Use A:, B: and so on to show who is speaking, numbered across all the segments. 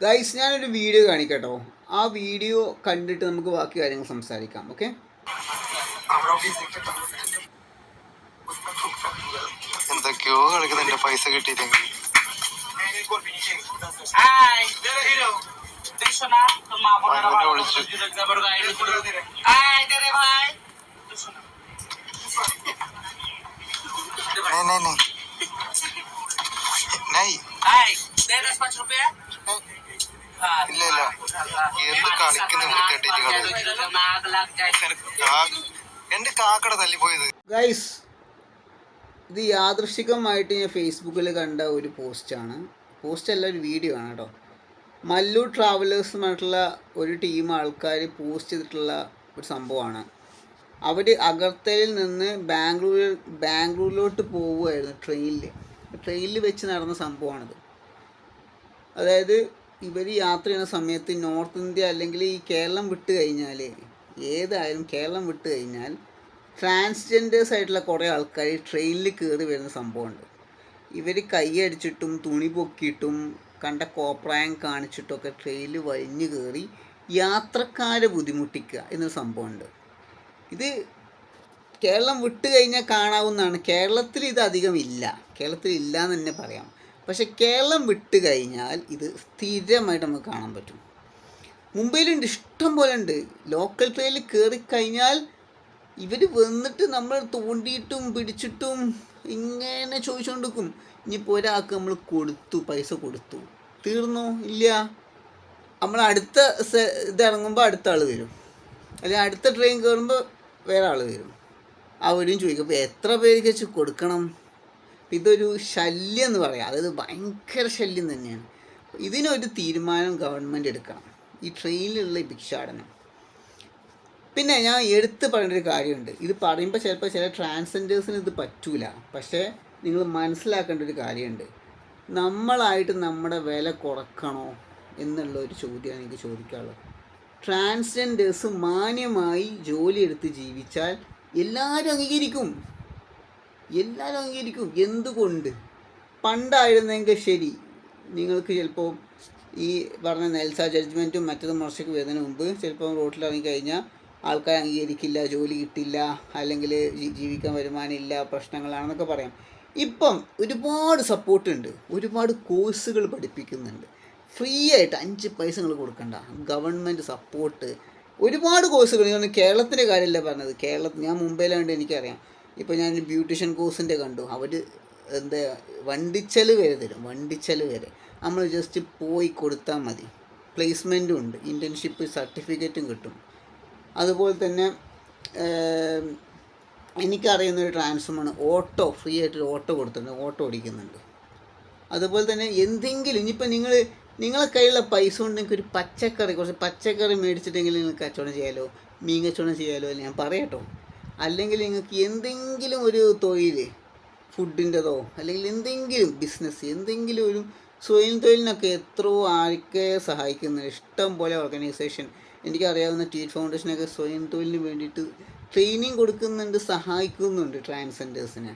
A: Guys ഞാനൊരു video കാണിക്കട്ടോ. ആ video കണ്ടിട്ട് നമുക്ക് ബാക്കി കാര്യങ്ങൾ സംസാരിക്കാം ഓക്കെ
B: എന്തൊക്കെയോ കളിക്കുന്ന എന്റെ പൈസ കിട്ടിയില്ലെങ്കിൽ ഇല്ല ഇല്ല എന്ത് കളിക്കുന്ന എന്റെ കാക്കട തല്ലിപ്പോയത്.
A: ഗൈസ് ഇത് യാദൃശികമായിട്ട് ഞാൻ ഫേസ്ബുക്കിൽ കണ്ട ഒരു പോസ്റ്റാണ്. പോസ്റ്റ് അല്ല ഒരു വീഡിയോ ആണ് കേട്ടോ. മല്ലു ട്രാവലേഴ്സ് പറഞ്ഞിട്ടുള്ള ഒരു ടീം ആൾക്കാർ പോസ്റ്റ് ചെയ്തിട്ടുള്ള ഒരു സംഭവമാണ്. അവർ അഗർത്തലയിൽ നിന്ന് ബാംഗ്ലൂർ ബാംഗ്ലൂരിലോട്ട് പോവുമായിരുന്നു ട്രെയിനിൽ ട്രെയിനിൽ വെച്ച് നടന്ന സംഭവമാണിത്. അതായത് ഇവർ യാത്ര ചെയ്യുന്ന സമയത്ത് നോർത്ത് ഇന്ത്യ അല്ലെങ്കിൽ ഈ കേരളം വിട്ട് കഴിഞ്ഞാൽ ഏതായാലും കേരളം വിട്ട് കഴിഞ്ഞാൽ ട്രാൻസ്ജെൻഡേഴ്സ് ആയിട്ടുള്ള കുറേ ആൾക്കാർ ട്രെയിനിൽ കയറി വരുന്ന സംഭവമുണ്ട്. ഇവർ കൈയടിച്ചിട്ടും തുണി പൊക്കിയിട്ടും കണ്ട കോപ്രായം കാണിച്ചിട്ടൊക്കെ ട്രെയിനിൽ വലിഞ്ഞു കയറി യാത്രക്കാരെ ബുദ്ധിമുട്ടിക്കുക എന്നൊരു സംഭവമുണ്ട്. ഇത് കേരളം വിട്ട് കഴിഞ്ഞാൽ കാണാവുന്നതാണ്. കേരളത്തിൽ ഇത് അധികം ഇല്ല. കേരളത്തിൽ ഇല്ല എന്ന് തന്നെ പറയാം. പക്ഷെ കേരളം വിട്ട് കഴിഞ്ഞാൽ ഇത് സ്ഥിരമായിട്ട് നമുക്ക് കാണാൻ പറ്റും. മുംബൈയിലുണ്ട് ഇഷ്ടം പോലെ ഉണ്ട്. ലോക്കൽ ട്രെയിനിൽ കയറി കഴിഞ്ഞാൽ ഇവർ വന്നിട്ട് നമ്മൾ തോണ്ടിയിട്ടും പിടിച്ചിട്ടും ഇങ്ങനെ ചോദിച്ചുകൊണ്ടിരിക്കും ഇനിയിപ്പോൾ ഒരാൾക്ക് നമ്മൾ കൊടുത്തു പൈസ കൊടുത്തു. തീർന്നു? ഇല്ല. നമ്മൾ അടുത്ത ഇതിറങ്ങുമ്പോൾ അടുത്ത ആൾ വരും. അല്ലെങ്കിൽ അടുത്ത ട്രെയിൻ കയറുമ്പോൾ വേറെ ആൾ വരും. അവരും ചോദിക്കും അപ്പോൾ എത്ര പേർക്ക് വെച്ച് കൊടുക്കണം? ഇതൊരു ശല്യം എന്ന് പറയാം. അതായത് ഭയങ്കര ശല്യം തന്നെയാണ്. ഇതിനൊരു തീരുമാനം ഗവൺമെന്റ് എടുക്കണം. ഈ ട്രെയിനിലുള്ള ഈ ഭിക്ഷാടനം. പിന്നെ ഞാൻ എടുത്ത് പറയേണ്ട ഒരു കാര്യമുണ്ട്. ഇത് പറയുമ്പോൾ ചിലപ്പോൾ ചില ട്രാൻസ്ജെൻഡേഴ്സിന് ഇത് പറ്റൂല. പക്ഷേ നിങ്ങൾ മനസ്സിലാക്കേണ്ട ഒരു കാര്യമുണ്ട്. നമ്മളായിട്ട് നമ്മുടെ വില കുറക്കണോ എന്നുള്ള ഒരു ചോദ്യമാണ് എനിക്ക് ചോദിക്കാനുള്ളത്. ട്രാൻസ്ജെൻഡേഴ്സ് മാന്യമായി ജോലിയെടുത്ത് ജീവിച്ചാൽ എല്ലാവരും അംഗീകരിക്കും. എല്ലാവരും അംഗീകരിക്കും. എന്തുകൊണ്ട്? പണ്ടായിരുന്നെങ്കിൽ ശരി നിങ്ങൾക്ക് ചിലപ്പോൾ ഈ പറഞ്ഞ നെൽസ ജഡ്ജ്മെന്റും മറ്റതും മറിച്ചൊക്കെ വരുന്നതിന് മുമ്പ് ചിലപ്പോൾ റോട്ടിൽ ഇറങ്ങിക്കഴിഞ്ഞാൽ ആൾക്കാർ അംഗീകരിക്കില്ല ജോലി കിട്ടില്ല അല്ലെങ്കിൽ ജീവിക്കാൻ വരുമാനമില്ല പ്രശ്നങ്ങളാണെന്നൊക്കെ പറയാം. ഇപ്പം ഒരുപാട് സപ്പോർട്ട് ഉണ്ട് ഒരുപാട് കോഴ്സുകൾ പഠിപ്പിക്കുന്നുണ്ട്. ഫ്രീ ആയിട്ട് അഞ്ച് പൈസ നിങ്ങൾ കൊടുക്കണ്ട. Government support. ഒരുപാട് കോഴ്സുകൾ കേരളത്തിന്റെ കാര്യമല്ല പറഞ്ഞത്. കേരളത്തിൽ ഞാൻ മുംബൈയിലാണ്ട് എനിക്കറിയാം. ഇപ്പോൾ ഞാൻ ബ്യൂട്ടീഷ്യൻ കോഴ്സിന്റെ കണ്ടു. അവർ എന്താ വണ്ടിച്ചൽ വരെ തരും വണ്ടിച്ചൽ വരെ. നമ്മൾ ജസ്റ്റ് പോയി കൊടുത്താൽ മതി. പ്ലേസ്മെന്റും ഉണ്ട് ഇന്റേൺഷിപ്പ് സർട്ടിഫിക്കറ്റും കിട്ടും. അതുപോലെ തന്നെ എനിക്കറിയുന്ന ഒരു ട്രാൻസ്ഫോമാണ് ഓട്ടോ ഫ്രീ ആയിട്ട് ഓട്ടോ കൊടുത്തിട്ടുണ്ട് ഓട്ടോ ഓടിക്കുന്നുണ്ട്. അതുപോലെ തന്നെ എന്തെങ്കിലും ഇനിയിപ്പോൾ നിങ്ങൾ നിങ്ങളെ കയ്യിലുള്ള പൈസ കൊണ്ട് നിങ്ങൾക്ക് ഒരു പച്ചക്കറി കുറച്ച് പച്ചക്കറി മേടിച്ചിട്ടെങ്കിലും നിങ്ങൾ കച്ചവടം ചെയ്യാലോ മീൻ കച്ചവടം ചെയ്യാലോ ഞാൻ പറയട്ടോ. അല്ലെങ്കിൽ നിങ്ങൾക്ക് എന്തെങ്കിലും ഒരു തൊഴിൽ ഫുഡിന്റെതോ അല്ലെങ്കിൽ എന്തെങ്കിലും ബിസിനസ് എന്തെങ്കിലും ഒരു സ്വയം തൊഴിലിനൊക്കെ എത്രയോ ആൾക്കെ സഹായിക്കുന്നുണ്ട് ഇഷ്ടം പോലെ ഓർഗനൈസേഷൻ എനിക്കറിയാവുന്ന ട്വീറ്റ് ഫൗണ്ടേഷനൊക്കെ സ്വയം തൊഴിലിന് വേണ്ടിയിട്ട് ട്രെയിനിങ് കൊടുക്കുന്നുണ്ട് സഹായിക്കുന്നുണ്ട് ട്രാൻസ്ജെൻഡേഴ്സിനെ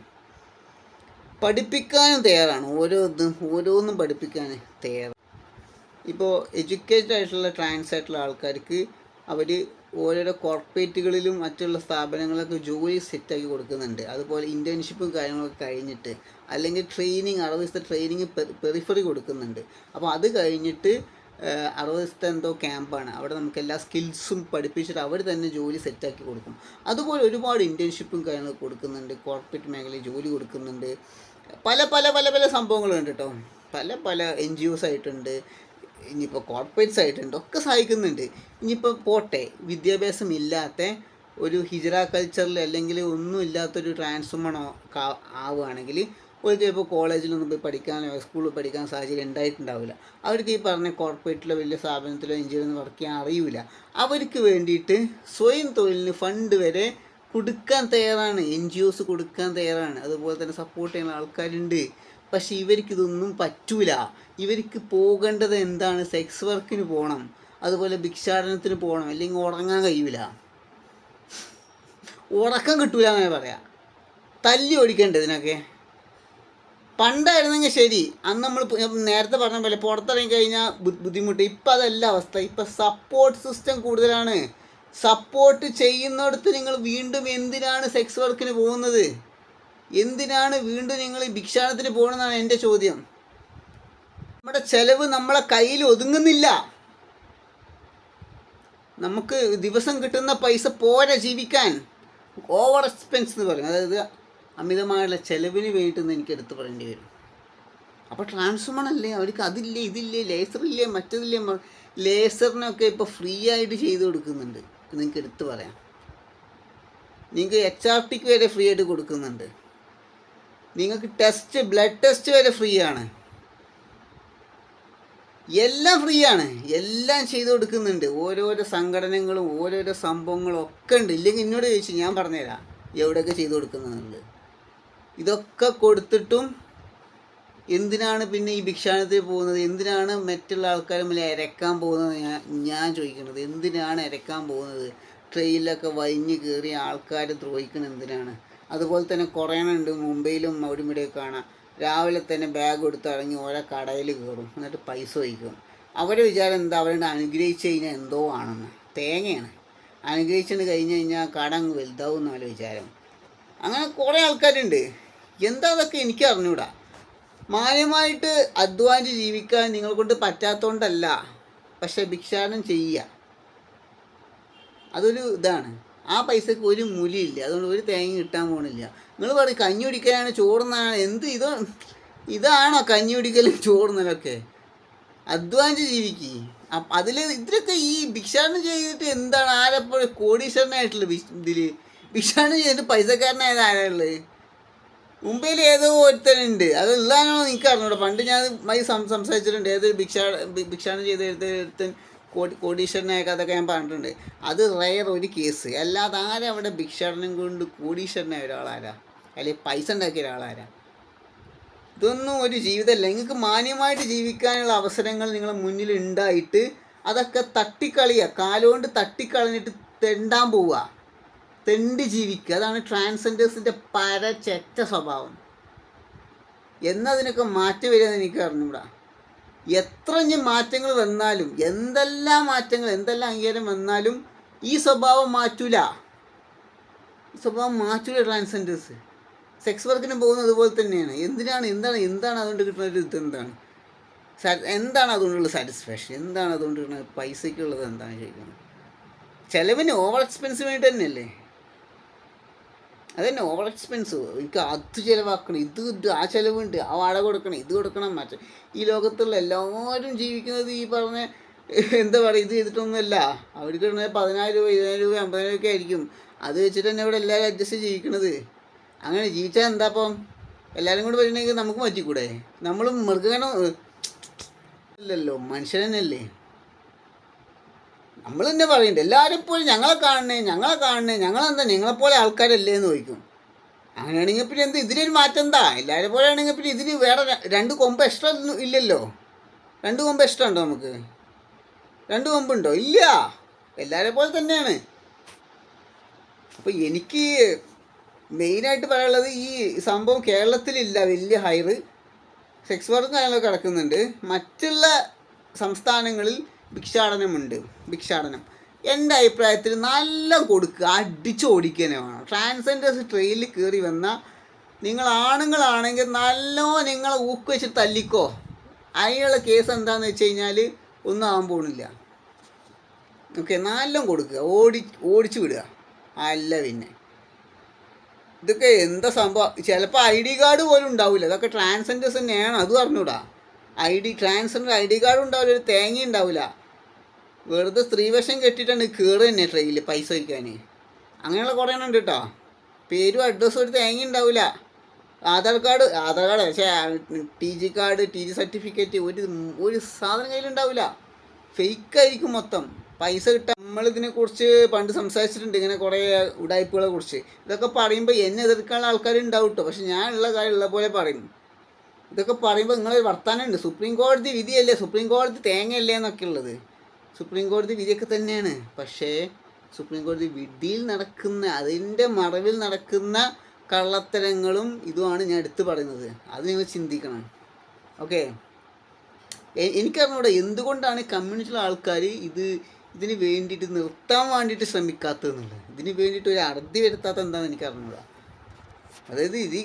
A: പഠിപ്പിക്കാനും തയ്യാറാണ്. ഓരോ ഇതും ഓരോന്നും പഠിപ്പിക്കാൻ തയ്യാറാണ്. ഇപ്പോൾ എഡ്യൂക്കേറ്റഡ് ആയിട്ടുള്ള ട്രാൻസ് ആയിട്ടുള്ള ആൾക്കാർക്ക് അവർ ഓരോരോ കോർപ്പറേറ്റുകളിലും മറ്റുള്ള സ്ഥാപനങ്ങളൊക്കെ ജോലി സെറ്റാക്കി കൊടുക്കുന്നുണ്ട്. അതുപോലെ ഇന്റേൺഷിപ്പും കാര്യങ്ങളൊക്കെ കഴിഞ്ഞിട്ട് അല്ലെങ്കിൽ ട്രെയിനിങ് അറുപത് ദിവസത്തെ ട്രെയിനിങ് പെറിഫറി കൊടുക്കുന്നുണ്ട്. അപ്പോൾ അത് കഴിഞ്ഞിട്ട് അറുപത് ദിവസത്തെ എന്തോ ക്യാമ്പാണ്. അവിടെ നമുക്ക് എല്ലാ സ്കിൽസും പഠിപ്പിച്ചിട്ട് അവർ തന്നെ ജോലി സെറ്റാക്കി കൊടുക്കും. അതുപോലെ ഒരുപാട് ഇന്റേൺഷിപ്പും കാര്യങ്ങളൊക്കെ കൊടുക്കുന്നുണ്ട്. കോർപ്പറേറ്റ് മേഖലയിൽ ജോലി കൊടുക്കുന്നുണ്ട്. പല പല പല പല സംഭവങ്ങളുണ്ട് കേട്ടോ. പല പല എൻ ജി ഒസ് ആയിട്ടുണ്ട്. ഇനിയിപ്പോൾ കോർപ്പറേറ്റ്സ് ആയിട്ടുണ്ട് ഒക്കെ സഹായിക്കുന്നുണ്ട്. ഇനിയിപ്പോൾ പോട്ടെ വിദ്യാഭ്യാസം ഇല്ലാത്ത ഒരു ഹിജറ കൾച്ചറിൽ അല്ലെങ്കിൽ ഒന്നും ഇല്ലാത്തൊരു ട്രാൻസ്ഫോമണോ ആവുകയാണെങ്കിൽ ഒരു ചിലപ്പോൾ കോളേജിലൊന്നും പോയി പഠിക്കാനോ സ്കൂളിൽ പഠിക്കാൻ സാഹചര്യം ഉണ്ടായിട്ടുണ്ടാവില്ല. അവർക്ക് ഈ പറഞ്ഞ കോർപ്പറേറ്റിലോ വലിയ സ്ഥാപനത്തിലോ എഞ്ചിനീയറിംഗ് വർക്ക് ചെയ്യാൻ അറിയില്ല അവർക്ക് വേണ്ടിയിട്ട് സ്വയം തൊഴിലിന് ഫണ്ട് വരെ കൊടുക്കാൻ തയ്യാറാണ്. എൻ ജി ഒസ് കൊടുക്കാൻ തയ്യാറാണ്. അതുപോലെ തന്നെ സപ്പോർട്ട് ചെയ്യുന്ന ആൾക്കാരുണ്ട്. പക്ഷേ ഇവർക്ക് ഇതൊന്നും പറ്റൂല. ഇവർക്ക് പോകേണ്ടത് എന്താണ്? സെക്സ് വർക്കിന് പോകണം അതുപോലെ ഭിക്ഷാടനത്തിന് പോകണം അല്ലെങ്കിൽ ഉറങ്ങാൻ കഴിയൂല. ഉറക്കം കിട്ടൂല എന്നേ പറയാം. തല്ലി ഓടിക്കണ്ടേ ഇതിനൊക്കെ? പണ്ടായിരുന്നെങ്കിൽ ശരി. അന്ന് നമ്മൾ നേരത്തെ പറഞ്ഞ പോലെ പുറത്തിറങ്ങി കഴിഞ്ഞാൽ ബുദ്ധിമുട്ട്. ഇപ്പം അതല്ല അവസ്ഥ. ഇപ്പം സപ്പോർട്ട് സിസ്റ്റം കൂടുതലാണ്. സപ്പോർട്ട് ചെയ്യുന്നിടത്ത് നിങ്ങൾ വീണ്ടും എന്തിനാണ് സെക്സ് വർക്കിന് പോകുന്നത്? എന്തിനാണ് വീണ്ടും നിങ്ങൾ ഈ ഭിക്ഷാടനത്തിന് പോകണമെന്നാണ് എന്റെ ചോദ്യം. നമ്മുടെ ചെലവ് നമ്മളെ കയ്യിൽ ഒതുങ്ങുന്നില്ല. നമുക്ക് ദിവസം കിട്ടുന്ന പൈസ പോരെ ജീവിക്കാൻ. ഓവർ എക്സ്പെൻസ് എന്ന് പറയും. അതായത് അമിതമായുള്ള ചെലവിന് വേണ്ടിയിട്ടെന്ന് എനിക്ക് എടുത്ത് പറയേണ്ടി വരും. അപ്പോൾ ട്രാൻസ്ഫോമർ അല്ലേ? അവർക്ക് അതില്ലേ ഇതില്ലേ ലേസറില്ലേ മറ്റതില്ലേ? ലേസറിനൊക്കെ ഇപ്പോൾ ഫ്രീ ആയിട്ട് ചെയ്ത് കൊടുക്കുന്നുണ്ട്. നിങ്ങൾക്ക് എടുത്ത് പറയാം. നിങ്ങൾക്ക് എച്ച് ആർ ടിക്ക് വരെ ഫ്രീ ആയിട്ട് കൊടുക്കുന്നുണ്ട്. നിങ്ങൾക്ക് ടെസ്റ്റ് ബ്ലഡ് ടെസ്റ്റ് വരെ ഫ്രീ ആണ്. എല്ലാം ഫ്രീ ആണ്. എല്ലാം ചെയ്തു കൊടുക്കുന്നുണ്ട്. ഓരോരോ സംഘടനകളും ഓരോരോ സംഭവങ്ങളും ഒക്കെ ഉണ്ട്. ഇല്ലെങ്കിൽ എന്നോട് ചോദിച്ചു ഞാൻ പറഞ്ഞുതരാം. എവിടെയൊക്കെ ചെയ്തു കൊടുക്കുന്നുണ്ട്. ഇതൊക്കെ കൊടുത്തിട്ടും എന്തിനാണ് പിന്നെ ഈ ഭിക്ഷാടനത്തിൽ പോകുന്നത്? എന്തിനാണ് മറ്റുള്ള ആൾക്കാരെ മുന്നിൽ ഇരക്കാൻ പോകുന്നത്? ഞാൻ ഞാൻ ചോദിക്കുന്നത്. എന്തിനാണ് ഇരക്കാൻ പോകുന്നത്? ട്രെയിനിലൊക്കെ വലിഞ്ഞ് കയറി ആൾക്കാർ ദ്രോഹിക്കുന്നത് എന്തിനാണ്? അതുപോലെ തന്നെ കുറേ ഉണ്ട് മുംബൈയിലും അവിടെ കാണാം. രാവിലെ തന്നെ ബാഗ് എടുത്ത് ഇറങ്ങി ഓരോ കടയിൽ കയറും. എന്നിട്ട് പൈസ വഹിക്കും അവരെ വിചാരം എന്താ? അവരുടെ അനുഗ്രഹിച്ച് കഴിഞ്ഞാൽ എന്തോ ആണെന്ന്. തേങ്ങയാണ്. അനുഗ്രഹിച്ചിട്ട് കഴിഞ്ഞ് കഴിഞ്ഞാൽ കട അങ്ങ് വലുതാവും എന്നല്ല വിചാരം. അങ്ങനെ കുറേ ആൾക്കാരുണ്ട്. എന്താ അതൊക്കെ എനിക്ക് അറിഞ്ഞൂടാ. മാന്യമായിട്ട് അധ്വാനിച്ച് ജീവിക്കാൻ നിങ്ങളെ കൊണ്ട് പറ്റാത്തതുകൊണ്ടല്ല പക്ഷെ ഭിക്ഷാടനം ചെയ്യുക. അതൊരു ഇതാണ്. ആ പൈസക്ക് ഒരു മൂല്യമില്ല. അതുകൊണ്ട് ഒരു തേങ്ങ കിട്ടാൻ പോകണില്ല നിങ്ങൾ പറയും കഞ്ഞി കുടിക്കാനാണ് ചോറുന്നാണ് എന്ത് ഇത് ഇതാണോ കഞ്ഞി കുടിക്കലും ചോറുന്നലൊക്കെ? അധ്വാനിച്ച് ജീവിക്കുക അതിൽ ഇതിലൊക്കെ ഈ ഭിക്ഷാടനം ചെയ്തിട്ട് എന്താണ് ആരെപ്പോഴും കോടീശ്വരനായിട്ടുള്ള ഇതിൽ ഭിക്ഷാടനം ചെയ്തിട്ട് പൈസക്കാരനായത് ആരാളുള്ളത് മുംബൈയിൽ ഏതോ ഒരുത്തനുണ്ട്. അത് ഉള്ളതാണോ എനിക്ക് പണ്ട് ഞാൻ സംസാരിച്ചിട്ടുണ്ട്. ഏതൊരു ഭിക്ഷാ ഭിക്ഷാടനം ചെയ്ത ഒരുത്തൻ കോടി കോടീശ്വരനെയൊക്കെ അതൊക്കെ ഞാൻ പറഞ്ഞിട്ടുണ്ട്. അത് റയർ ഒരു കേസ് അല്ലാതെ ആരാ അവിടെ ഭിക്ഷാടനം കൊണ്ട് കോടീശ്വരനായ ഒരാളാരാ? അല്ലെങ്കിൽ പൈസ ഉണ്ടാക്കിയ ഒരാളാരാ? ഇതൊന്നും ഒരു ജീവിതമല്ല. നിങ്ങൾക്ക് മാന്യമായിട്ട് ജീവിക്കാനുള്ള അവസരങ്ങൾ നിങ്ങളെ മുന്നിൽ ഉണ്ടായിട്ട് അതൊക്കെ തട്ടിക്കളിയുക കാലുകൊണ്ട് തട്ടിക്കളഞ്ഞിട്ട് തെണ്ടാൻ പോവുക തെണ്ടി ജീവിക്കുക. അതാണ് ട്രാൻസ്ജെൻഡേഴ്സിന്റെ പരചെറ്റ സ്വഭാവം. എന്നതിനൊക്കെ മാറ്റം വരുമെന്ന് എനിക്ക് അറിഞ്ഞൂടാ എത്ര ഇനി മാറ്റങ്ങൾ വന്നാലും എന്തെല്ലാം മാറ്റങ്ങൾ എന്തെല്ലാം അംഗീകാരം വന്നാലും ഈ സ്വഭാവം മാറ്റൂല. ഈ സ്വഭാവം മാറ്റൂല ട്രാൻസ്ജെൻഡേഴ്സ് സെക്സ് വർക്കിന് പോകുന്നത് അതുപോലെ തന്നെയാണ്. എന്തിനാണ് എന്താണ് എന്താണ് അതുകൊണ്ട് കിട്ടുന്ന ഒരു ഇത് എന്താണ്? എന്താണ് അതുകൊണ്ടുള്ള സാറ്റിസ്ഫാക്ഷൻ എന്താണ് അതുകൊണ്ട് കിട്ടുന്ന പൈസയ്ക്കുള്ളത് എന്താണ് ചോദിക്കുന്നത്? ചിലവിന് ഓവർ എക്സ്പെൻസീവ് ആയിട്ട് തന്നെയല്ലേ? അതന്നെ ഓവർ എക്സ്പെൻസ് എനിക്ക് അത് ചിലവാക്കണം ഇത് ആ ചിലവുണ്ട് ആ വാട കൊടുക്കണം ഇത് കൊടുക്കണം മറ്റേ ഈ ലോകത്തുള്ള എല്ലാവരും ജീവിക്കുന്നത് ഈ പറഞ്ഞ എന്താ പറയുക ഇത് ചെയ്തിട്ടൊന്നുമല്ല. അവർക്ക് കിട്ടുന്നത് പതിനായിരം രൂപ ഇരുപതിനായിരം രൂപ അമ്പതിനായിരം ഒക്കെ ആയിരിക്കും. അത് വെച്ചിട്ട് തന്നെ ഇവിടെ എല്ലാവരും അഡ്ജസ്റ്റ് ജീവിക്കണത് അങ്ങനെ ജീവിച്ചാൽ എന്താ അപ്പം? എല്ലാവരും കൂടി വരുന്നെങ്കിൽ നമുക്ക് പറ്റിക്കൂടെ? നമ്മളും മൃഗഗണം ഇല്ലല്ലോ മനുഷ്യൻ തന്നെയല്ലേ നമ്മൾ തന്നെ പറയുന്നുണ്ട് എല്ലാവരും ഇപ്പോഴും ഞങ്ങളെ കാണണേ ഞങ്ങളെ കാണണേ ഞങ്ങളെന്താ നിങ്ങളെപ്പോലെ ആൾക്കാരല്ലേ എന്ന് ചോദിക്കും. അങ്ങനെയാണെങ്കിൽ പിന്നെ എന്ത് ഇതിനൊരു മാറ്റം എന്താ? എല്ലാവരും പോലെ ആണെങ്കിൽ പിന്നെ ഇതിന് വേറെ രണ്ട് കൊമ്പ് എക്സ്ട്രാ ഇല്ലല്ലോ? രണ്ട് കൊമ്പ് എക്സ്ട്രാ ഉണ്ടോ നമുക്ക്? രണ്ട് കൊമ്പുണ്ടോ? ഇല്ല. എല്ലാവരെ പോലെ തന്നെയാണ്. അപ്പോൾ എനിക്ക് മെയിനായിട്ട് പറയാനുള്ളത് ഈ സംഭവം കേരളത്തിലില്ല വലിയ ഹൈറ്. സെക്സ് വർക്കും കാര്യങ്ങളൊക്കെ കിടക്കുന്നുണ്ട് മറ്റുള്ള സംസ്ഥാനങ്ങളിൽ ഭിക്ഷാടനമുണ്ട്. ഭിക്ഷാടനം. എന്റെ അഭിപ്രായത്തിൽ നല്ല കൊടുക്കുക അടിച്ച് ഓടിക്കുക തന്നെ വേണം. ട്രാൻസ്ജെൻഡേഴ്സ് ട്രെയിനിൽ കയറി വന്നാൽ നിങ്ങൾ ആണുങ്ങളാണെങ്കിൽ നല്ലോ നിങ്ങളെ ഊക്ക് വെച്ചിട്ട് തല്ലിക്കോ. അതിനുള്ള കേസ് എന്താണെന്ന് വെച്ച് കഴിഞ്ഞാൽ ഒന്നും ആകാൻ പോകുന്നില്ല ഓക്കെ നല്ല കൊടുക്കുക. ഓടി ഓടിച്ചു വിടുക. അല്ല പിന്നെ. ഇതൊക്കെ എന്താ സംഭവം? ചിലപ്പോൾ ഐ ഡി കാർഡ് പോലും ഉണ്ടാവില്ല ഇതൊക്കെ ട്രാൻസെൻഡേഴ്സ് തന്നെയാണ്. അത് അറിഞ്ഞൂടാ. I D transgender I D card ഉണ്ടാവില്ല ഒരു തേങ്ങ ഉണ്ടാവില്ല. വെറുതെ സ്ത്രീവേഷം കെട്ടിയിട്ടാണ് കയറി തന്നെ ട്രെയിനിൽ പൈസ വയ്ക്കാൻ അങ്ങനെയുള്ള കുറേ എണ്ണം ഉണ്ട് കേട്ടോ പേരും അഡ്രസ്സും ഒരു തേങ്ങ ഉണ്ടാവില്ല. ആധാർ കാർഡ് ആധാർ കാർഡ് പക്ഷേ T G card T G certificate ഒരു ഒരു സാധനം കയ്യിലുണ്ടാവില്ല ഫേക്കായിരിക്കും മൊത്തം. പൈസ കിട്ടാൻ നമ്മളിതിനെ കുറിച്ച് പണ്ട് സംസാരിച്ചിട്ടുണ്ട് ഇങ്ങനെ കുറേ ഉടായ്പകളെ കുറിച്ച്. ഇതൊക്കെ പറയുമ്പോൾ എന്നെ എതിർക്കാനുള്ള ആൾക്കാർ ഉണ്ടാവും കേട്ടോ പക്ഷെ ഞാനുള്ള കാര്യം ഉള്ള പോലെ പറയും. ഇതൊക്കെ പറയുമ്പോൾ നിങ്ങൾ വർത്താനമുണ്ട്. സുപ്രീം കോടതി വിധിയല്ലേ? സുപ്രീം കോടതി തേങ്ങയല്ലേ എന്നൊക്കെ ഉള്ളത്. സുപ്രീം കോടതി വിധിയൊക്കെ തന്നെയാണ്. പക്ഷേ സുപ്രീം കോടതി വിധിയിൽ നടക്കുന്ന അതിന്റെ മറവിൽ നടക്കുന്ന കള്ളത്തരങ്ങളും ഇതുമാണ് ഞാൻ എടുത്തു പറയുന്നത്. അത് നിങ്ങൾ ചിന്തിക്കണം. ഓക്കെ എനിക്കറിഞ്ഞൂടെ എന്തുകൊണ്ടാണ് കമ്മ്യൂണിറ്റിയിലെ ആൾക്കാർ ഇത് ഇതിന് വേണ്ടിയിട്ട് നിർത്താൻ വേണ്ടിയിട്ട് ശ്രമിക്കാത്തതെന്നുള്ളത് ഇതിന് വേണ്ടിയിട്ട് ഒരു അറുതി വരുത്താത്ത എന്താണെന്ന് എനിക്ക് അറിഞ്ഞൂടാ അതായത് ഇത്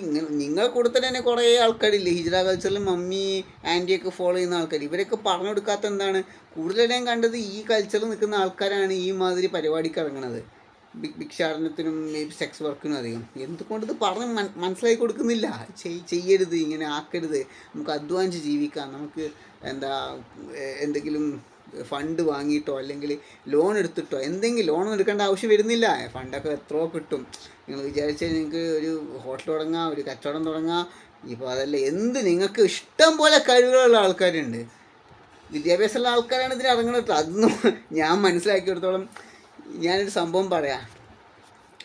A: നിങ്ങൾ കൂട്ടത്തിൽ തന്നെ കുറേ ആൾക്കാരില്ലേ? ഹിജ്ര കൾച്ചറിൽ മമ്മി ആന്റിയൊക്കെ ഫോളോ ചെയ്യുന്ന ആൾക്കാർ ഇവരൊക്കെ പറഞ്ഞു കൊടുക്കാത്ത എന്താണ്? കൂടുതലും കണ്ടത് ഈ കൾച്ചറിൽ നിൽക്കുന്ന ആൾക്കാരാണ് ഈ മാതിരി പരിപാടിക്ക് ഇറങ്ങുന്നത് ബിഗ് ഭിക്ഷാടനത്തിനും സെക്സ് വർക്കിനും അധികം. എന്തുകൊണ്ട് ഇത് പറഞ്ഞ് മനസ്സിലാക്കി കൊടുക്കുന്നില്ല? ചെയ്യരുത് ഇങ്ങനെ ആക്കരുത്. നമുക്ക് അധ്വാനിച്ച് ജീവിക്കാം. നമുക്ക് എന്താ എന്തെങ്കിലും ഫണ്ട് വാങ്ങിയിട്ടോ അല്ലെങ്കിൽ ലോൺ എടുത്തിട്ടോ എന്തെങ്കിലും ലോൺ എടുക്കേണ്ട ആവശ്യം വരുന്നില്ല. ഫണ്ടൊക്കെ എത്രയോ കിട്ടും. നിങ്ങൾ വിചാരിച്ചാൽ നിങ്ങൾക്ക് ഒരു ഹോട്ടൽ തുടങ്ങാം ഒരു കച്ചവടം തുടങ്ങാം. ഇപ്പോൾ അതല്ല എന്ത് നിങ്ങൾക്ക് ഇഷ്ടം പോലെ കഴിവുകളുള്ള ആൾക്കാരുണ്ട്. വിദ്യാഭ്യാസമുള്ള ആൾക്കാരാണ് ഇതിന് ഇറങ്ങുന്നത് അതൊന്നും ഞാൻ മനസ്സിലാക്കിയെടുത്തോളം ഞാനൊരു സംഭവം പറയാം.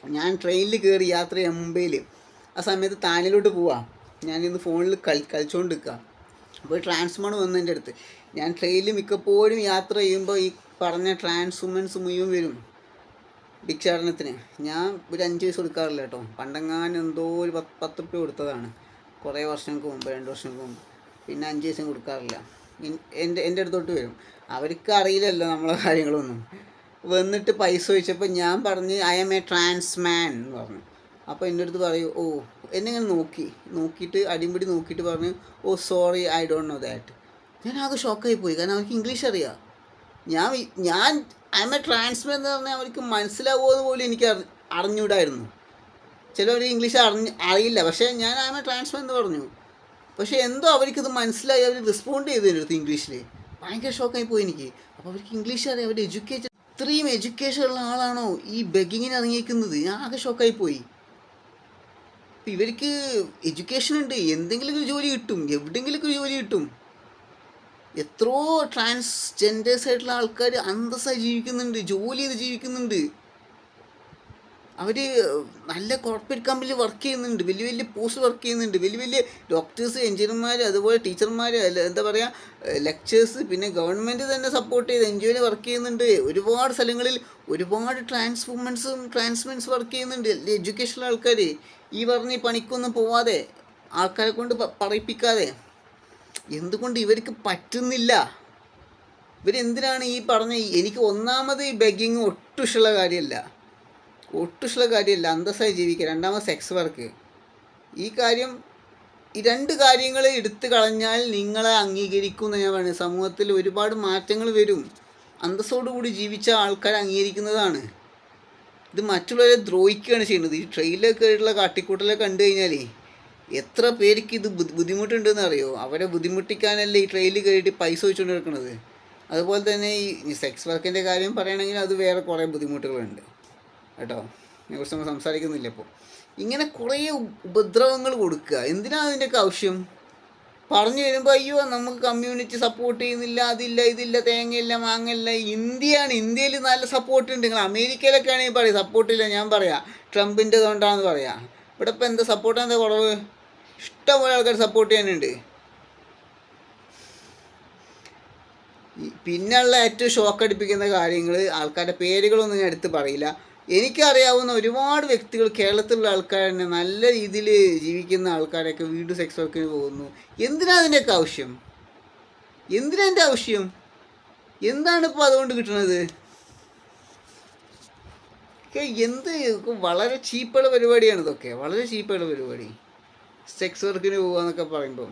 A: ഞാൻ ട്രെയിനിൽ കയറി യാത്ര ചെയ്യാൻ മുംബൈയിൽ ആ സമയത്ത് താനിലോട്ട് പോവാം. ഞാനിന്ന് ഫോണിൽ കളി കളിച്ചുകൊണ്ട് നിൽക്കുക അപ്പോൾ ട്രാൻസ്മോൺ വന്നു എന്റെ അടുത്ത്. ഞാൻ ട്രെയിനിൽ മിക്കപ്പോഴും യാത്ര ചെയ്യുമ്പോൾ ഈ പറഞ്ഞ ട്രാൻസ് വുമൻസ് മുഴുവൻ വരും. ഭിക്ഷാടനത്തിന്. ഞാൻ ഒരു അഞ്ച് വയസ്സ് കൊടുക്കാറില്ല കേട്ടോ. പണ്ടെങ്ങാനും എന്തോ ഒരു പത്ത് പത്ത് റുപ്യ കൊടുത്തതാണ്. കുറേ വർഷങ്ങൾക്ക് മുമ്പ് രണ്ട് വർഷങ്ങൾക്ക് മുമ്പ്. പിന്നെ അഞ്ച് വയസ്സും കൊടുക്കാറില്ല. എന്റെ എന്റെ അടുത്തോട്ട് വരും. അവർക്ക് അറിയില്ലല്ലോ നമ്മളെ കാര്യങ്ങളൊന്നും. വന്നിട്ട് പൈസ ചോദിച്ചപ്പോൾ ഞാൻ പറഞ്ഞ് ഐ എം എ ട്രാൻസ്മാൻ എന്ന് പറഞ്ഞു. അപ്പോൾ എന്റെ അടുത്ത് പറയും ഓ എന്നെ ഇങ്ങനെ നോക്കി? നോക്കിയിട്ട് അടിമുടി നോക്കിയിട്ട് പറഞ്ഞു ഓ sorry I don't know that ഞാൻ ആകെ ഷോക്കായി പോയി. കാരണം അവർക്ക് ഇംഗ്ലീഷ് അറിയാം. ഞാൻ ഞാൻ ഐ എം എ ട്രാൻസ്ഫർ എന്ന് പറഞ്ഞാൽ അവർക്ക് മനസ്സിലാവുമോ എന്ന് പോലും എനിക്ക് അറി- അറിഞ്ഞൂടായിരുന്നു. ചിലവർ ഇംഗ്ലീഷ് അറിഞ്ഞ് അറിയില്ല. പക്ഷേ ഞാൻ ഐ എം എ ട്രാൻസ്ഫർ എന്ന് പറഞ്ഞു. പക്ഷേ എന്തോ അവർക്കിത് മനസ്സിലായി. അവർ റെസ്പോണ്ട് ചെയ്തു എന്റെ ഇംഗ്ലീഷിൽ ഭയങ്കര ഷോക്കായി പോയി എനിക്ക്. അപ്പോൾ അവർക്ക് ഇംഗ്ലീഷ് അറിയാം. അവർ എഡ്യൂക്കേറ്റഡ് ഇത്രയും എഡ്യൂക്കേഷൻ ഉള്ള ആളാണോ ഈ ബെഗിങ്ങിന് ഇറങ്ങിയിരിക്കുന്നത് ഞാൻ ആകെ ഷോക്കായി പോയി. ഇവർക്ക് എഡ്യൂക്കേഷൻ ഉണ്ട്. എന്തെങ്കിലും ഒരു ജോലി കിട്ടും. എവിടെയെങ്കിലും ഒരു ജോലി കിട്ടും. എത്രയോ ട്രാൻസ്ജെൻഡേഴ്സ് ആയിട്ടുള്ള ആൾക്കാർ അന്തസ്സായി ജീവിക്കുന്നുണ്ട് ജോലി ചെയ്ത് ജീവിക്കുന്നുണ്ട്. അവർ നല്ല കോർപ്പറേറ്റ് കമ്പനിയിൽ വർക്ക് ചെയ്യുന്നുണ്ട് വലിയ വലിയ പോസ്റ്റ് വർക്ക് ചെയ്യുന്നുണ്ട് വലിയ വലിയ ഡോക്ടേഴ്സ് എഞ്ചിനീയർമാർ അതുപോലെ ടീച്ചർമാർ എന്താ പറയുക ലെക്ചേഴ്സ് പിന്നെ ഗവൺമെന്റ് തന്നെ സപ്പോർട്ട് ചെയ്ത് എൻ ജി ഒയിൽ വർക്ക് ചെയ്യുന്നുണ്ട്. ഒരുപാട് സ്ഥലങ്ങളിൽ ഒരുപാട് ട്രാൻസ് വുമൻസും ട്രാൻസ്മെൻസ് വർക്ക് ചെയ്യുന്നുണ്ട്. എഡ്യൂക്കേഷണൽ ആൾക്കാർ ഈ പറഞ്ഞ് പണിക്കൊന്നും പോവാതെ ആൾക്കാരെ കൊണ്ട് പറയിപ്പിക്കാതെ. എന്തുകൊണ്ട് ഇവർക്ക് പറ്റുന്നില്ല? ഇവരെന്തിനാണ് ഈ പറഞ്ഞ എനിക്ക് ഒന്നാമത് ഈ ബെഗിങ് ഒട്ടും ഇഷ്ടമുള്ള കാര്യമല്ല. ഒട്ടും ഇഷ്ടമുള്ള കാര്യമല്ല അന്തസ്സായി ജീവിക്കുക രണ്ടാമത് സെക്സ് വർക്ക് ഈ കാര്യം ഈ രണ്ട് കാര്യങ്ങൾ എടുത്തു കളഞ്ഞാൽ നിങ്ങളെ അംഗീകരിക്കും എന്ന് ഞാൻ പറയുന്നത്. സമൂഹത്തിൽ ഒരുപാട് മാറ്റങ്ങൾ വരും. അന്തസ്സോടുകൂടി ജീവിച്ച ആൾക്കാരെ അംഗീകരിക്കുന്നതാണ്. ഇത് മറ്റുള്ളവരെ ദ്രോഹിക്കുകയാണ് ചെയ്യുന്നത്. ഈ ട്രെയിനിലൊക്കെ ആയിട്ടുള്ള കാട്ടിക്കൂട്ടലൊക്കെ കണ്ടു കഴിഞ്ഞാലേ എത്ര പേർക്ക് ഇത് ബുദ്ധി- ബുദ്ധിമുട്ടുണ്ടെന്ന് അറിയോ? അവരെ ബുദ്ധിമുട്ടിക്കാനല്ലേ ഈ ട്രെയിനിൽ കയറിയിട്ട് പൈസ വെച്ചുകൊണ്ട് നടക്കുന്നത് അതുപോലെ തന്നെ ഈ സെക്സ് വർക്കിന്റെ കാര്യം പറയുകയാണെങ്കിൽ അത് വേറെ കുറേ ബുദ്ധിമുട്ടുകളുണ്ട്. കേട്ടോ? ഇതിനെക്കുറിച്ച് നമ്മൾ സംസാരിക്കുന്നില്ല ഇപ്പോൾ ഇങ്ങനെ കുറേ ഉപദ്രവങ്ങൾ കൊടുക്കുക. എന്തിനാണ് അതിന്റെയൊക്കെ ആവശ്യം? പറഞ്ഞു വരുമ്പോൾ അയ്യോ നമുക്ക് കമ്മ്യൂണിറ്റി സപ്പോർട്ട് ചെയ്യുന്നില്ല അതില്ല ഇതില്ല തേങ്ങയില്ല മാങ്ങയില്ല. ഇന്ത്യയാണ് ഇന്ത്യയിൽ നല്ല സപ്പോർട്ട് ഉണ്ട്. നിങ്ങൾ അമേരിക്കയിലൊക്കെ ആണെങ്കിൽ പറയും സപ്പോർട്ടില്ല ഞാൻ പറയാം. ട്രംപിന്റെ കൊണ്ടാണെന്ന് പറയാം. ഇവിടെ ഇപ്പം എന്താ സപ്പോർട്ട് എന്താ കുറവ്? ഇഷ്ടംപോലെ ആൾക്കാർ സപ്പോർട്ട് ചെയ്യാനുണ്ട്. പിന്നെയുള്ള ഏറ്റവും ഷോക്ക് അടിപ്പിക്കുന്ന കാര്യങ്ങൾ ആൾക്കാരുടെ പേരുകളൊന്നും ഞാൻ എടുത്ത് പറയില്ല. എനിക്കറിയാവുന്ന ഒരുപാട് വ്യക്തികൾ കേരളത്തിലുള്ള ആൾക്കാർ തന്നെ നല്ല രീതിയിൽ ജീവിക്കുന്ന ആൾക്കാരൊക്കെ വീണ്ടും സെക്സ് വർക്കിന് പോകുന്നു. എന്തിനാ അതിന്റെയൊക്കെ ആവശ്യം? എന്തിനാ എന്റെ ആവശ്യം? എന്താണ് ഇപ്പോൾ അതുകൊണ്ട് കിട്ടുന്നത് ഒക്കെ എന്ത് വളരെ ചീപ്പുള്ള പരിപാടിയാണ് ഇതൊക്കെ. വളരെ ചീപ്പുള്ള പരിപാടി. സെക്സ് വർക്കിന് പോകാന്നൊക്കെ പറയുമ്പോൾ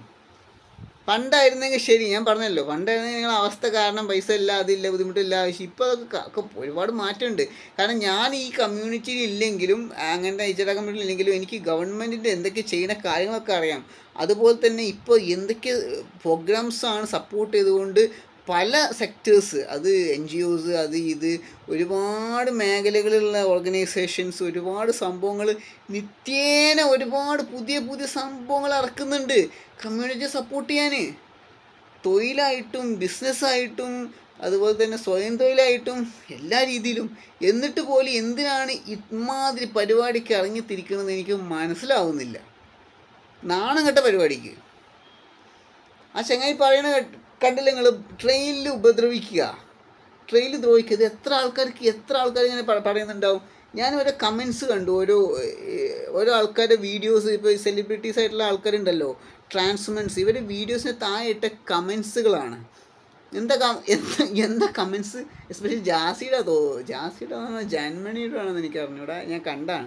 A: പണ്ടായിരുന്നെങ്കിൽ ശരി ഞാൻ പറഞ്ഞല്ലോ. പണ്ടായിരുന്നെങ്കിൽ നിങ്ങളെ അവസ്ഥ കാരണം പൈസ ഇല്ല അതില്ല ബുദ്ധിമുട്ടില്ല ആവശ്യം. ഇപ്പോൾ അതൊക്കെ ഒരുപാട് മാറ്റമുണ്ട്. കാരണം ഞാൻ ഈ കമ്മ്യൂണിറ്റിയിൽ ഇല്ലെങ്കിലും അങ്ങനത്തെ ഇച്ചട കമ്മ്യൂണിറ്റിയിൽ ഇല്ലെങ്കിലും എനിക്ക് ഗവൺമെന്റിന്റെ എന്തൊക്കെ ചെയ്യുന്ന കാര്യങ്ങളൊക്കെ അറിയാം. അതുപോലെ തന്നെ ഇപ്പോൾ എന്തൊക്കെ പ്രോഗ്രാംസാണ് സപ്പോർട്ട് ചെയ്തുകൊണ്ട് പല സെക്ടേഴ്സ് അത് എൻ ജി ഒസ് അത് ഇത് ഒരുപാട് മേഖലകളിലുള്ള ഓർഗനൈസേഷൻസ് ഒരുപാട് സംഭവങ്ങൾ നിത്യേന ഒരുപാട് പുതിയ പുതിയ സംഭവങ്ങൾ ഇറക്കുന്നുണ്ട്. കമ്മ്യൂണിറ്റി സപ്പോർട്ട് ചെയ്യാൻ തൊഴിലായിട്ടും ബിസിനസ്സായിട്ടും അതുപോലെ തന്നെ സ്വയം തൊഴിലായിട്ടും എല്ലാ രീതിയിലും. എന്നിട്ട് പോലും എന്തിനാണ് ഇമാതിരി പരിപാടിക്ക് ഇറങ്ങിത്തിരിക്കണമെന്ന് എനിക്ക് മനസ്സിലാവുന്നില്ല. നാണം കെട്ട പരിപാടിക്ക്. ആ ചങ്ങായി പറയണ കണ്ടില്ല നിങ്ങൾ ട്രെയിനിൽ ഉപദ്രവിക്കുക. ട്രെയിനിൽ ദ്രോഹിക്കുക എത്ര ആൾക്കാർക്ക് എത്ര ആൾക്കാർ ഇങ്ങനെ പറയുന്നുണ്ടാവും? ഞാൻ ഓരോ കമൻസ് കണ്ടു. ഓരോ ഓരോ ആൾക്കാരുടെ വീഡിയോസ് ഇപ്പോൾ സെലിബ്രിറ്റീസ് ആയിട്ടുള്ള ആൾക്കാരുണ്ടല്ലോ. ട്രാൻസ്മെൻസ് ഇവരുടെ വീഡിയോസിന് താഴെ ഇട്ട കമൻസുകളാണ് എന്താ എന്താ എന്താ കമൻസ് എസ്പെഷ്യലി ജാസിയുടെ തോ ജാസിയുടെ ജാൻമണിയുടെ ആണെന്ന് എനിക്ക് അറിഞ്ഞൂടാ. ഞാൻ കണ്ടാണ്.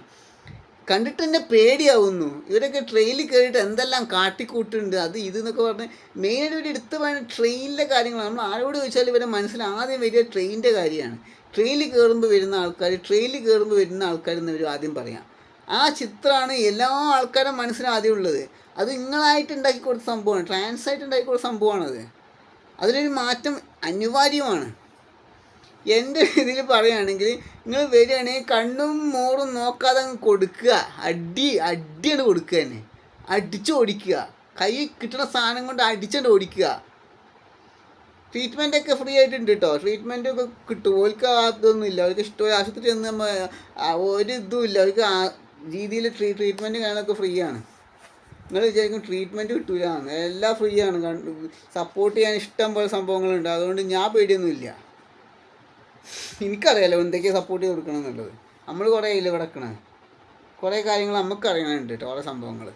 A: കണ്ടിട്ട് തന്നെ പേടിയാവുന്നു. ഇവരൊക്കെ ട്രെയിനിൽ കയറിയിട്ട് എന്തെല്ലാം കാട്ടിക്കൂട്ടുണ്ട് അത് ഇത് എന്നൊക്കെ പറഞ്ഞ് മെയിനായിട്ട് ഇവർ എടുത്ത് വേണം ട്രെയിനിലെ കാര്യങ്ങളാണ് നമ്മൾ ആരോട് ചോദിച്ചാലും ഇവരെ മനസ്സിൽ ആദ്യം വരിക ട്രെയിനിന്റെ കാര്യമാണ്. ട്രെയിനിൽ കയറുമ്പോൾ വരുന്ന ആൾക്കാർ ട്രെയിനിൽ കയറുമ്പോൾ വരുന്ന ആൾക്കാർ എന്ന് ഇവർ ആദ്യം പറയാം. ആ ചിത്രമാണ് എല്ലാ ആൾക്കാരും മനസ്സിലും ആദ്യം ഉള്ളത്. അത് നിങ്ങളായിട്ട് ഉണ്ടാക്കി കൊടുത്ത സംഭവമാണ്. ട്രാൻസായിട്ട് ഉണ്ടാക്കി കൊടുത്ത സംഭവമാണത്. അതിലൊരു മാറ്റം അനിവാര്യമാണ്. എന്റെ ഇതിൽ പറയുകയാണെങ്കിൽ നിങ്ങൾ വരികയാണെങ്കിൽ കണ്ണും മോറും നോക്കാതെ അങ്ങ് കൊടുക്കുക. അടി അടിയാണ് കൊടുക്കുക തന്നെ. അടിച്ച് ഓടിക്കുക. കൈ കിട്ടുന്ന സാധനം കൊണ്ട് അടിച്ചുകൊണ്ട് ഓടിക്കുക. ട്രീറ്റ്മെന്റ് ഒക്കെ ഫ്രീ ആയിട്ടുണ്ട് കേട്ടോ ട്രീറ്റ്മെന്റ് ഒക്കെ കിട്ടും. ഓൽക്ക് അതൊന്നും ഇല്ല. അവർക്ക് ഇഷ്ടമായി ആശുപത്രി ഒന്നും ഒരിതും ഒരു ഇതും ഇല്ല. അവർക്ക് ആ രീതിയിൽ ട്രീ ട്രീറ്റ്മെന്റ് കാണാനൊക്കെ ഫ്രീ ആണ്. നിങ്ങൾ വിചാരിക്കും ട്രീറ്റ്മെന്റ് കിട്ടൂല. എല്ലാം ഫ്രീ ആണ്. സപ്പോർട്ട് ചെയ്യാൻ ഇഷ്ടം പോലെ സംഭവങ്ങളുണ്ട്. അതുകൊണ്ട് ഞാൻ പേടിയൊന്നുമില്ല. എനിക്കറിയാലോ എന്തൊക്കെ സപ്പോർട്ട് ചെയ്ത് കൊടുക്കണം എന്നുള്ളത്. നമ്മൾ കുറേ ഇതിൽ കിടക്കണേ കുറേ കാര്യങ്ങൾ നമുക്ക് അറിയണുണ്ട് കേട്ടോ ഓരോ സംഭവങ്ങൾ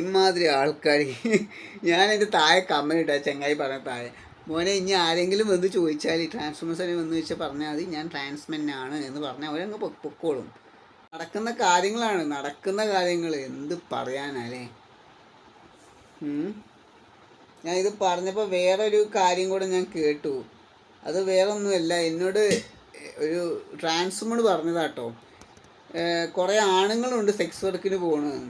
A: ഇമാതിരി ആൾക്കാർ ഞാൻ എന്റെ താഴെ കമ്മ ഇട്ടാ ചെങ്ങായി പറഞ്ഞ താഴെ. മോനെ ഇനി ആരെങ്കിലും വന്ന് ചോദിച്ചാൽ ട്രാൻസ്ഫോമേഴ്സിനെ വന്ന് ചോദിച്ചാൽ പറഞ്ഞാൽ മതി. ഞാൻ ട്രാൻസ്മെൻ ആണ് എന്ന് പറഞ്ഞാൽ അവരങ്ങ് പൊക്കോളും. നടക്കുന്ന കാര്യങ്ങളാണ് നടക്കുന്ന കാര്യങ്ങൾ എന്ത് പറയാനല്ലേ ഞാനിത് പറഞ്ഞപ്പോൾ വേറൊരു കാര്യം കൂടെ ഞാൻ കേട്ടു. അത് വേറൊന്നുമല്ല. എന്നോട് ഒരു ട്രാൻസ്മോട് പറഞ്ഞതാട്ടോ. കുറേ ആണുങ്ങളുണ്ട് സെക്സ് വർക്കിന് പോകണത്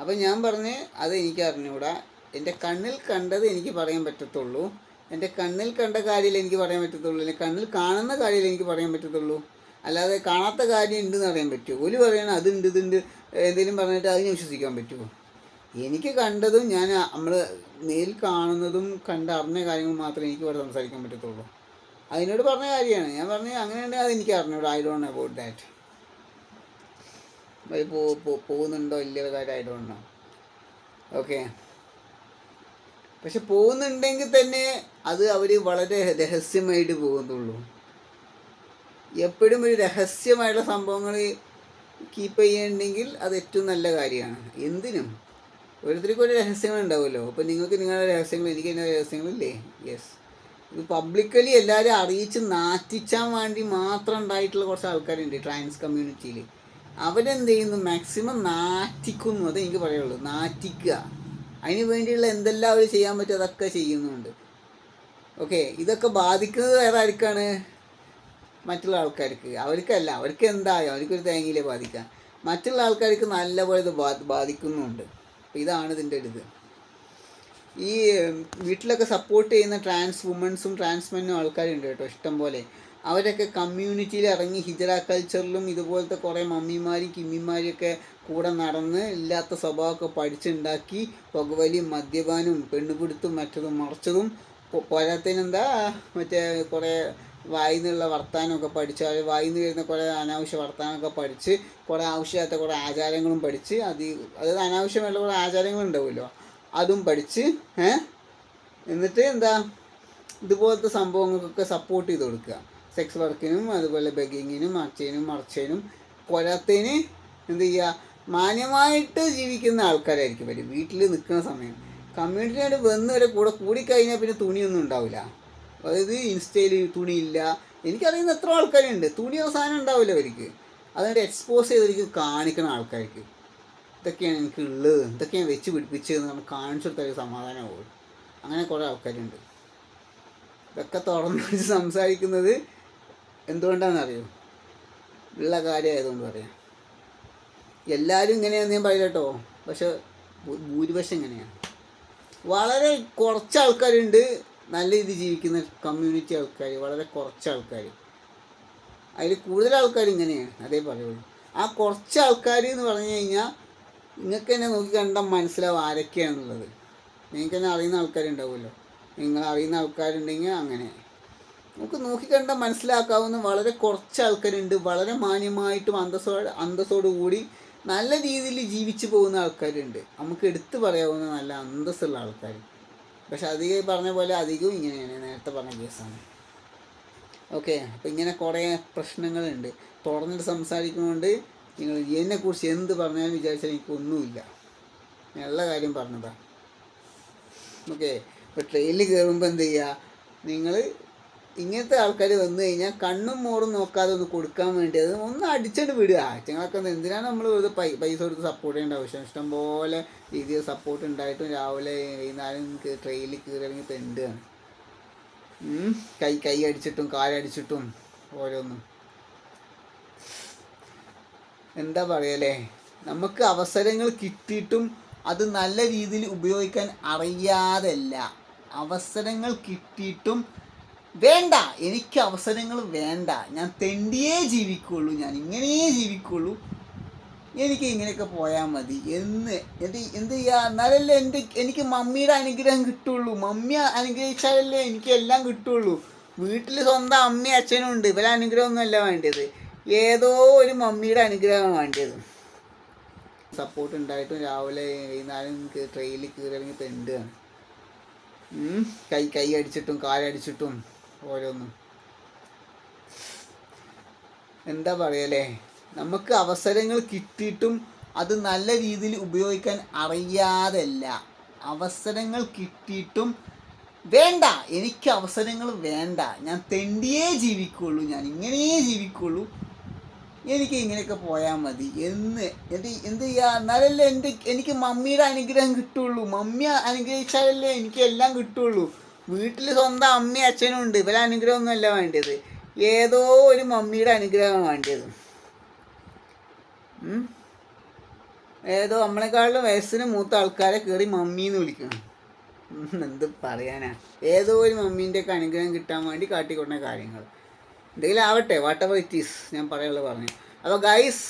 A: അപ്പം ഞാൻ പറഞ്ഞ് അത് എനിക്ക് അറിഞ്ഞുകൂടാ എന്റെ കണ്ണിൽ കണ്ടത് എനിക്ക് പറയാൻ പറ്റത്തുള്ളൂ. എന്റെ കണ്ണിൽ കണ്ട കാര്യത്തിൽ എനിക്ക് പറയാൻ പറ്റത്തുള്ളൂ. അല്ലെങ്കിൽ കണ്ണിൽ കാണുന്ന കാര്യത്തിൽ എനിക്ക് പറയാൻ പറ്റത്തുള്ളൂ. അല്ലാതെ കാണാത്ത കാര്യം ഉണ്ടെന്ന് അറിയാൻ പറ്റുമോ? ഒരു പറയണം അതുണ്ട് ഇതുണ്ട് എന്തെങ്കിലും പറഞ്ഞിട്ട് അതിനെ വിശ്വസിക്കാൻ പറ്റുമോ? എനിക്ക് കണ്ടതും ഞാൻ നമ്മൾ നേരിൽ കാണുന്നതും കണ്ട് അറിഞ്ഞ കാര്യങ്ങൾ മാത്രമേ എനിക്ക് ഇവിടെ സംസാരിക്കാൻ പറ്റത്തുള്ളൂ. അതിനോട് പറഞ്ഞ കാര്യമാണ്. ഞാൻ പറഞ്ഞു അങ്ങനെയുണ്ടെങ്കിൽ അത് എനിക്ക് അറിഞ്ഞൂടാ. ഐ ഡോണ്ട് അബൌട്ട് ദാറ്റ് പോകുന്നുണ്ടോ ഇല്ലയോ കാര്യം ഐ ഡോണ്ട് നോ ഓക്കെ പക്ഷെ പോകുന്നുണ്ടെങ്കിൽ തന്നെ അത് അവർ വളരെ രഹസ്യമായിട്ട് പോകുന്നുള്ളൂ. എപ്പോഴും ഒരു രഹസ്യമായിട്ടുള്ള സംഭവങ്ങൾ കീപ്പ് ചെയ്യുന്നുണ്ടെങ്കിൽ അത് ഏറ്റവും നല്ല കാര്യമാണ്. എന്തിനും. ഓരോരുത്തർക്കും ഒരു രഹസ്യങ്ങൾ ഉണ്ടാവുമല്ലോ. അപ്പോൾ നിങ്ങൾക്ക് നിങ്ങളുടെ രഹസ്യങ്ങൾ എനിക്ക് എന്റെ രഹസ്യങ്ങളില്ലേ? യെസ് ഇത് പബ്ലിക്കലി എല്ലാവരും അറിയിച്ച് നാറ്റിച്ചാൻ വേണ്ടി മാത്രം ഉണ്ടായിട്ടുള്ള കുറച്ച് ആൾക്കാരുണ്ട് ട്രാൻസ് കമ്മ്യൂണിറ്റിയിൽ അവരെന്ത് ചെയ്യുന്നു? മാക്സിമം നാറ്റിക്കുന്നു. അതേ എനിക്ക് പറയുള്ളൂ നാറ്റിക്കുക. അതിന് വേണ്ടിയുള്ള എന്തെല്ലാം അവർ ചെയ്യാൻ പറ്റും അതൊക്കെ ചെയ്യുന്നുണ്ട്. ഓക്കെ ഇതൊക്കെ ബാധിക്കുന്നത് വേറെ ആർക്കാണ്? മറ്റുള്ള ആൾക്കാർക്ക്. അവർക്കല്ല. അവർക്ക് എന്തായാലും അവർക്കൊരു തേങ്ങയിലേ ബാധിക്കാം മറ്റുള്ള ആൾക്കാർക്ക് നല്ലപോലെ ഇത് ബാധിക്കുന്നുണ്ട്. അപ്പോൾ ഇതാണ് ഇതിന്റെ ഒരു ഇത്. ഈ വീട്ടിലൊക്കെ സപ്പോർട്ട് ചെയ്യുന്ന ട്രാൻസ് വുമൺസും ട്രാൻസ് മെന്നും ആൾക്കാരുണ്ട് കേട്ടോ ഇഷ്ടം പോലെ. അവരൊക്കെ കമ്മ്യൂണിറ്റിയിൽ ഇറങ്ങി ഹിജറ കൾച്ചറിലും ഇതുപോലത്തെ കുറേ മമ്മിമാരും കിമ്മിമാരും ഒക്കെ കൂടെ നടന്ന് ഇല്ലാത്ത സ്വഭാവമൊക്കെ പഠിച്ചുണ്ടാക്കി പുകവലിയും മദ്യപാനും പെണ്ണുപിടുത്തും മറ്റതും മറച്ചതും പോരാത്തതിനെന്താ മറ്റേ കുറേ വായിൽ നിന്നുള്ള വർത്തമാനമൊക്കെ പഠിച്ച് അത് വായിൽ നിന്ന് വരുന്ന കുറേ അനാവശ്യ വർത്തമാനമൊക്കെ പഠിച്ച് കുറേ ആവശ്യമില്ലാത്ത കുറേ ആചാരങ്ങളും പഠിച്ച് അത് അതായത് അനാവശ്യമായിട്ടുള്ള കുറേ ആചാരങ്ങളുണ്ടാവുമല്ലോ അതും പഠിച്ച് എന്നിട്ട് എന്താ? ഇതുപോലത്തെ സംഭവങ്ങൾക്കൊക്കെ സപ്പോർട്ട് ചെയ്ത് കൊടുക്കുക. സെക്സ് വർക്കിനും അതുപോലെ ബെഗിങ്ങിനും അച്ചേനും മറച്ചേനും കൊലത്തിന് എന്ത് ചെയ്യുക? മാന്യമായിട്ട് ജീവിക്കുന്ന ആൾക്കാരായിരിക്കും വരും വീട്ടിൽ നിൽക്കുന്ന സമയം. കമ്മ്യൂണിറ്റിയായിട്ട് വന്ന് വരെ കൂടെ കൂടിക്കഴിഞ്ഞാൽ പിന്നെ തുണിയൊന്നും ഉണ്ടാവില്ല. അതായത് ഇൻസ്റ്റയിൽ തുണിയില്ല. എനിക്കറിയുന്ന എത്ര ആൾക്കാരുണ്ട്. തുണി അവസാനം ഉണ്ടാവില്ല അവർക്ക് അതുകൊണ്ട് എക്സ്പോസ് ചെയ്തവർക്ക് കാണിക്കുന്ന ആൾക്കാർക്ക്. ഇതൊക്കെയാണ് എനിക്ക് ഉള്ളത്. ഇതൊക്കെയാണ് വെച്ച് പിടിപ്പിച്ചതെന്ന് നമ്മൾ കാണിച്ചു കൊടുത്താൽ സമാധാനമാവുള്ളൂ. അങ്ങനെ കുറേ ആൾക്കാരുണ്ട്. ഇതൊക്കെ തുറന്നു വെച്ച് സംസാരിക്കുന്നത് എന്തുകൊണ്ടാണെന്നറിയോ? ഉള്ള കാര്യമായതുകൊണ്ട് പറയാം. എല്ലാവരും ഇങ്ങനെയാണെന്ന് ഞാൻ പറയില്ല കേട്ടോ. പക്ഷെ ഭൂരിപക്ഷം ഇങ്ങനെയാണ്. വളരെ കുറച്ച് ആൾക്കാരുണ്ട്. നല്ല രീതിയിൽ ജീവിക്കുന്ന കമ്മ്യൂണിറ്റി ആൾക്കാർ വളരെ കുറച്ച് ആൾക്കാർ അതിൽ കൂടുതൽ ആൾക്കാർ ഇങ്ങനെയാണ് അതേ പറയുള്ളൂ. ആ കുറച്ച് ആൾക്കാർ എന്ന് പറഞ്ഞു കഴിഞ്ഞാൽ നിങ്ങൾക്ക് തന്നെ നോക്കി കണ്ടാൽ മനസ്സിലാവും ആരൊക്കെയാണെന്നുള്ളത് നിങ്ങൾക്ക് തന്നെ അറിയുന്ന ആൾക്കാരുണ്ടാവുമല്ലോ. നിങ്ങൾ അറിയുന്ന ആൾക്കാരുണ്ടെങ്കിൽ അങ്ങനെ. നമുക്ക് നോക്കിക്കണ്ട മനസ്സിലാക്കാവുന്ന വളരെ കുറച്ച് ആൾക്കാരുണ്ട് വളരെ മാന്യമായിട്ടും അന്തസ്സോടെ അന്തസ്സോടു കൂടി നല്ല രീതിയിൽ ജീവിച്ചു പോകുന്ന ആൾക്കാരുണ്ട്. നമുക്ക് എടുത്തു പറയാവുന്ന നല്ല അന്തസ്സുള്ള ആൾക്കാർ പക്ഷെ അധികം പറഞ്ഞ പോലെ അധികവും ഇങ്ങനെയാണ് നേരത്തെ പറഞ്ഞ കേസാണ്. ഓക്കെ അപ്പോൾ ഇങ്ങനെ കുറേ പ്രശ്നങ്ങളുണ്ട്. തുറന്നിട്ട് സംസാരിക്കുന്നതുകൊണ്ട് നിങ്ങൾ എന്നെക്കുറിച്ച് എന്ത് പറഞ്ഞാലും വിചാരിച്ചാൽ എനിക്കൊന്നുമില്ല. നല്ല കാര്യം പറഞ്ഞതാ. ഓക്കെ അപ്പോൾ ട്രെയിനിൽ കയറുമ്പോൾ എന്ത് ചെയ്യുക നിങ്ങൾ ഇങ്ങനത്തെ ആൾക്കാർ വന്നു കഴിഞ്ഞാൽ കണ്ണും മോറും നോക്കാതെ ഒന്ന് കൊടുക്കാൻ വേണ്ടി അത് ഒന്ന് അടിച്ചിട്ട് വിടുക. ആറ്റങ്ങളൊക്കെ എന്തിനാണ് നമ്മൾ വെറുതെ പൈസ കൊടുത്ത് സപ്പോർട്ട് ചെയ്യേണ്ട? ആവശ്യം ഇഷ്ടംപോലെ രീതിയിൽ സപ്പോർട്ട് ഉണ്ടായിട്ടും രാവിലെ വൈകുന്നേരം ട്രെയിനിൽ തെണ്ടുകയാണ്. ഉം. കൈ കൈ അടിച്ചിട്ടും കാലടിച്ചിട്ടും ഓരോന്നും. എന്താ പറയലേ? നമുക്ക് അവസരങ്ങൾ കിട്ടിയിട്ടും അത് നല്ല രീതിയിൽ ഉപയോഗിക്കാൻ അറിയാതല്ല അവസരങ്ങൾ കിട്ടിയിട്ടും വേണ്ട എനിക്ക് അവസരങ്ങൾ വേണ്ട. ഞാൻ തെണ്ടിയേ ജീവിക്കുള്ളൂ ഞാൻ ഇങ്ങനെയേ ജീവിക്കുള്ളൂ. എനിക്ക് ഇങ്ങനെയൊക്കെ പോയാൽ മതി. എന്ന് എന്ത് എന്ത് ചെയ്യുക എന്നാലല്ലേ എന്റെ എനിക്ക് മമ്മിയുടെ അനുഗ്രഹം കിട്ടുള്ളൂ. മമ്മി അനുഗ്രഹിച്ചാലല്ലേ എനിക്ക് എല്ലാം കിട്ടുള്ളൂ. വീട്ടിൽ സ്വന്തം അമ്മയും അച്ഛനും ഉണ്ട്. ഇവരെ അനുഗ്രഹമൊന്നുമല്ല വേണ്ടത്. ഏതോ ഒരു മമ്മിയുടെ അനുഗ്രഹമാണ് വേണ്ടത്. സപ്പോർട്ട് ഉണ്ടായിട്ടും രാവിലെ വൈകുന്നേരം ട്രെയിനിൽ കയറി തെണ്ടുകയാണ്. ഉം. കൈ കൈ അടിച്ചിട്ടും കാലടിച്ചിട്ടും ഓരോന്നും. എന്താ പറയല്ലേ നമുക്ക് അവസരങ്ങൾ കിട്ടിയിട്ടും അത് നല്ല രീതിയിൽ ഉപയോഗിക്കാൻ അറിയാതല്ല അവസരങ്ങൾ കിട്ടിയിട്ടും വേണ്ട. എനിക്ക് അവസരങ്ങൾ വേണ്ട. ഞാൻ തെണ്ടിയേ ജീവിക്കുള്ളൂ. ഞാൻ ഇങ്ങനെയേ ജീവിക്കുള്ളൂ. എനിക്ക് ഇങ്ങനെയൊക്കെ പോയാൽ മതി. എന്ന് എന്ത് എന്ത് ചെയ്യുക എന്നാലല്ലേ എന്റെ എനിക്ക് മമ്മിയുടെ അനുഗ്രഹം കിട്ടുള്ളൂ. മമ്മി അനുഗ്രഹിച്ചാലല്ലേ എനിക്ക് എല്ലാം കിട്ടുള്ളൂ. വീട്ടിൽ സ്വന്തം അമ്മയും അച്ഛനും ഉണ്ട്. ഇവരെ അനുഗ്രഹമൊന്നുമല്ല വേണ്ടത്. ഏതോ ഒരു മമ്മിയുടെ അനുഗ്രഹമാണ് വേണ്ടത്. ഏതോ നമ്മളെക്കാളും വയസ്സിന് മൂത്ത ആൾക്കാരെ കയറി മമ്മി എന്ന് വിളിക്കണം എന്ത് പറയാനാ? ഏതോ ഒരു മമ്മീന്റെ ഒക്കെ അനുഗ്രഹം കിട്ടാൻ വേണ്ടി കാട്ടിക്കൊണ്ട കാര്യങ്ങൾ. എന്തെങ്കിലും ആവട്ടെ വാട്ട് എവർ ഇറ്റ് ഈസ് ഞാൻ പറയാനുള്ളത് പറഞ്ഞു. അപ്പോൾ ഗൈസ്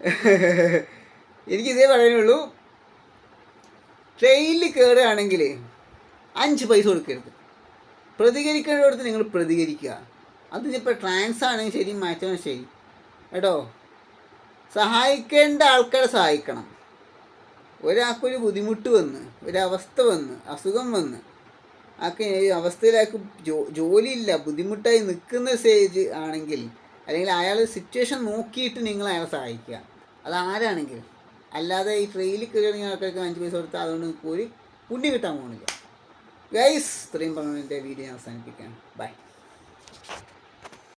A: എനിക്കിതേ പറയാനുള്ളൂ. ട്രെയിനിൽ കയറുകയാണെങ്കിൽ അഞ്ച് പൈസ കൊടുക്കരുത്. പ്രതികരിക്കേണ്ടടുത്ത് നിങ്ങൾ പ്രതികരിക്കുക. അതിനിപ്പോൾ ട്രാൻസ് ആണെങ്കിൽ ശരി മാറ്റണം ശരി. കേട്ടോ സഹായിക്കേണ്ട ആൾക്കാരെ സഹായിക്കണം. ഒരാൾക്കൊരു ബുദ്ധിമുട്ട് വന്ന് ഒരവസ്ഥ വന്ന് അസുഖം വന്ന് ആൾക്ക് ഈ ജോ ജോലിയില്ല ബുദ്ധിമുട്ടായി നിൽക്കുന്ന സ്റ്റേജ് ആണെങ്കിൽ അല്ലെങ്കിൽ അയാൾ സിറ്റുവേഷൻ നോക്കിയിട്ട് നിങ്ങൾ അയാളെ സഹായിക്കുക. അത് ആരാണെങ്കിലും. അല്ലാതെ ഈ ട്രെയിനിൽ കയറിയ ആൾക്കാർക്ക് അഞ്ച് പൈസ കൊടുത്താൽ അതുകൊണ്ട് ഒരു പുണ്യം കിട്ടാൻ പോകുന്നില്ല ഗൈസ് ഇത്രയും പറഞ്ഞ എന്റെ വീഡിയോ അവസാനിപ്പിക്കാം. ബൈ.